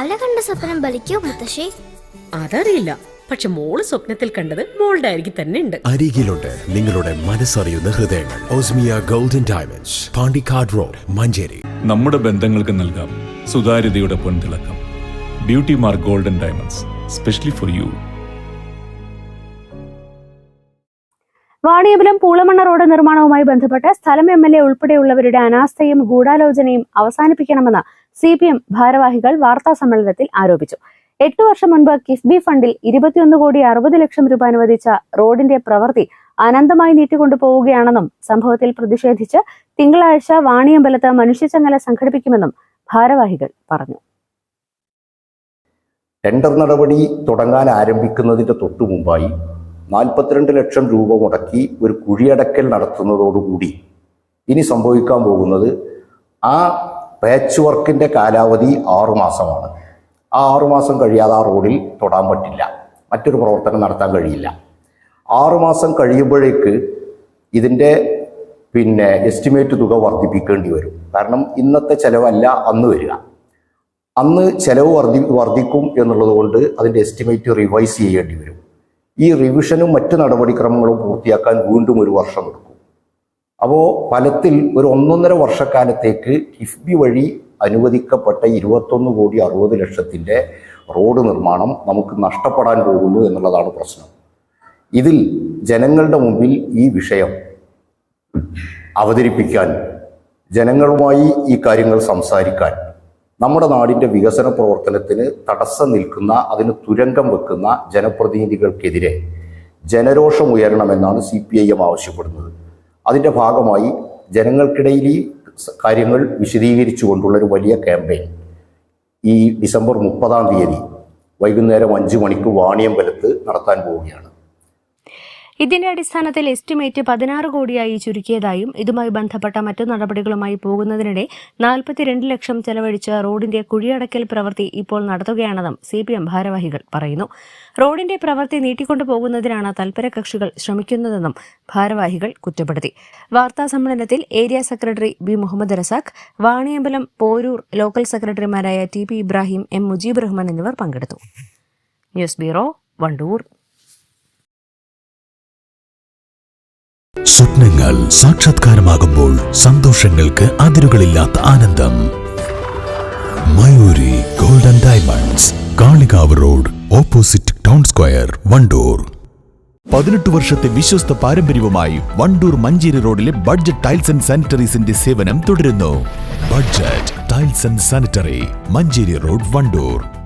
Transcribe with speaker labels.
Speaker 1: രാവിലെ കണ്ട സ്വപ്നം ബലിക്കോ മുത്തശ്ശി?
Speaker 2: അതറിയില്ല. പക്ഷെ മോൾ സ്വപ്നത്തിൽ കണ്ടത് മോളുടെ അരികിൽ തന്നെ ഉണ്ട്.
Speaker 3: അരികിലുണ്ട് നിങ്ങളുടെ മനസ്സറിയുന്ന ഹൃദയങ്ങൾ. Osmia golden diamonds Pandikkad road Manjeri.
Speaker 4: നമ്മുടെ ബന്ധങ്ങൾക്ക് നൽകാം സുതാര്യതയുടെ പൊൻതിളക്കം. Beauty mark golden diamonds specially for you.
Speaker 5: Vaniyapuram Poolamanna road നിർമ്മാണവുമായി ബന്ധപ്പെട്ട് സ്ഥലം എം എൽ എ ഉൾപ്പെടെയുള്ളവരുടെ അനാസ്ഥയും ഗൂഢാലോചനയും അവസാനിപ്പിക്കണമെന്ന് സി പി എം ഭാരവാഹികൾ വാർത്താ സമ്മേളനത്തിൽ ആരോപിച്ചു. എട്ടു വർഷം മുൻപ് കിഫ്ബി ഫണ്ടിൽ ഇരുപത്തിയൊന്ന് കോടി അറുപത് ലക്ഷം രൂപ അനുവദിച്ച റോഡിന്റെ പ്രവൃത്തി അനന്തമായി നീട്ടിക്കൊണ്ടു പോവുകയാണെന്നും സംഭവത്തിൽ പ്രതിഷേധിച്ച് തിങ്കളാഴ്ച വാണിയമ്പലത്ത് മനുഷ്യചങ്ങല സംഘടിപ്പിക്കുമെന്നും ഭാരവാഹികൾ പറഞ്ഞു.
Speaker 6: ടെൻഡർ നടപടി തുടങ്ങാൻ ആരംഭിക്കുന്നതിന്റെ തൊട്ടു മുമ്പായി നാൽപ്പത്തിരണ്ട് ലക്ഷം രൂപ മുടക്കി ഒരു കുഴിയടക്കൽ നടത്തുന്നതോടുകൂടി ഇനി സംഭവിക്കാൻ പോകുന്നത് ആ പാച്ച് വർക്കിന്റെ കാലാവധി ആറുമാസമാണ് ആ ആറുമാസം കഴിയാതെ ആ റോഡിൽ തൊടാൻ പറ്റില്ല. മറ്റൊരു പ്രവർത്തനം നടത്താൻ കഴിയില്ല. ആറുമാസം കഴിയുമ്പോഴേക്ക് ഇതിന്റെ പിന്നെ എസ്റ്റിമേറ്റ് തുക വർദ്ധിപ്പിക്കേണ്ടി വരും. കാരണം ഇന്നത്തെ ചിലവല്ല അന്ന് വരിക. അന്ന് ചിലവ് വർദ്ധി വർദ്ധിക്കും എന്നുള്ളത് കൊണ്ട് അതിന്റെ എസ്റ്റിമേറ്റ് റിവൈസ് ചെയ്യേണ്ടി വരും. ഈ റിവിഷനും മറ്റു നടപടിക്രമങ്ങളും പൂർത്തിയാക്കാൻ വീണ്ടും ഒരു വർഷം എടുക്കും. അപ്പോൾ ഫലത്തിൽ ഒരു ഒന്നൊന്നര വർഷക്കാലത്തേക്ക് കിഫ്ബി വഴി അനുവദിക്കപ്പെട്ട ഇരുപത്തൊന്ന് കോടി അറുപത് ലക്ഷത്തിന്റെ റോഡ് നിർമ്മാണം നമുക്ക് നഷ്ടപ്പെടാൻ പോകുന്നു എന്നുള്ളതാണ് പ്രശ്നം. ഇതിൽ ജനങ്ങളുടെ മുമ്പിൽ ഈ വിഷയം അവതരിപ്പിക്കാൻ ജനങ്ങളുമായി ഈ കാര്യങ്ങൾ സംസാരിക്കാൻ നമ്മുടെ നാടിന്റെ വികസന പ്രവർത്തനത്തിന് തടസ്സം നിൽക്കുന്ന അതിന് തുരങ്കം വെക്കുന്ന ജനപ്രതിനിധികൾക്കെതിരെ ജനരോഷം ഉയരണമെന്നാണ് സി പി ഐ എം ആവശ്യപ്പെടുന്നത്. അതിന്റെ ഭാഗമായി ജനങ്ങൾക്കിടയിൽ ഈ കാര്യങ്ങൾ വിശദീകരിച്ചു കൊണ്ടുള്ളൊരു വലിയ ക്യാമ്പയിൻ. ഈ ഡിസംബർ മുപ്പതാം തീയതി വൈകുന്നേരം അഞ്ച് മണിക്ക് വാണിയമ്പലത്ത് നടത്താൻ പോവുകയാണ്.
Speaker 5: ഇതിന്റെ അടിസ്ഥാനത്തിൽ എസ്റ്റിമേറ്റ് പതിനാറ് കോടിയായി ചുരുക്കിയതായും ഇതുമായി ബന്ധപ്പെട്ട മറ്റു നടപടികളുമായി പോകുന്നതിനിടെ നാൽപ്പത്തിരണ്ട് ലക്ഷം ചെലവഴിച്ച റോഡിന്റെ കുഴിയടക്കൽ പ്രവൃത്തി ഇപ്പോൾ നടത്തുകയാണെന്നും സി പി എം ഭാരവാഹികൾ പറയുന്നു. റോഡിന്റെ പ്രവൃത്തി നീട്ടിക്കൊണ്ടു പോകുന്നതിനാണ് തൽപര കക്ഷികൾ ശ്രമിക്കുന്നതെന്നും ഭാരവാഹികൾ കുറ്റപ്പെടുത്തി. വാർത്താ സമ്മേളനത്തിൽ area secretary B Muhammad Razak Vaniyambalam Poroor local സെക്രട്ടറിമാരായ T P Ibrahim M Mujeeb Rahman എന്നിവർ പങ്കെടുത്തു. News bureau Wandoor.
Speaker 3: സ്വപ്നങ്ങൾ സാക്ഷാത്കാരമാകുമ്പോൾ സന്തോഷങ്ങൾക്ക് അതിരുകളില്ലാത്ത ആനന്ദം. Mayoori golden diamonds Kalikavu road opposite town square Wandoor.
Speaker 7: പതിനെട്ട് വർഷത്തെ വിശ്വസ്ത പാരമ്പര്യവുമായി വണ്ടൂർ മഞ്ചേരി റോഡിലെ ബഡ്ജറ്റ് ടൈൽസ് ആൻഡ് സാനിറ്ററീസിന്റെ സേവനം തുടരുന്നു.
Speaker 3: Budget tiles and sanitary Manjeri road Wandoor.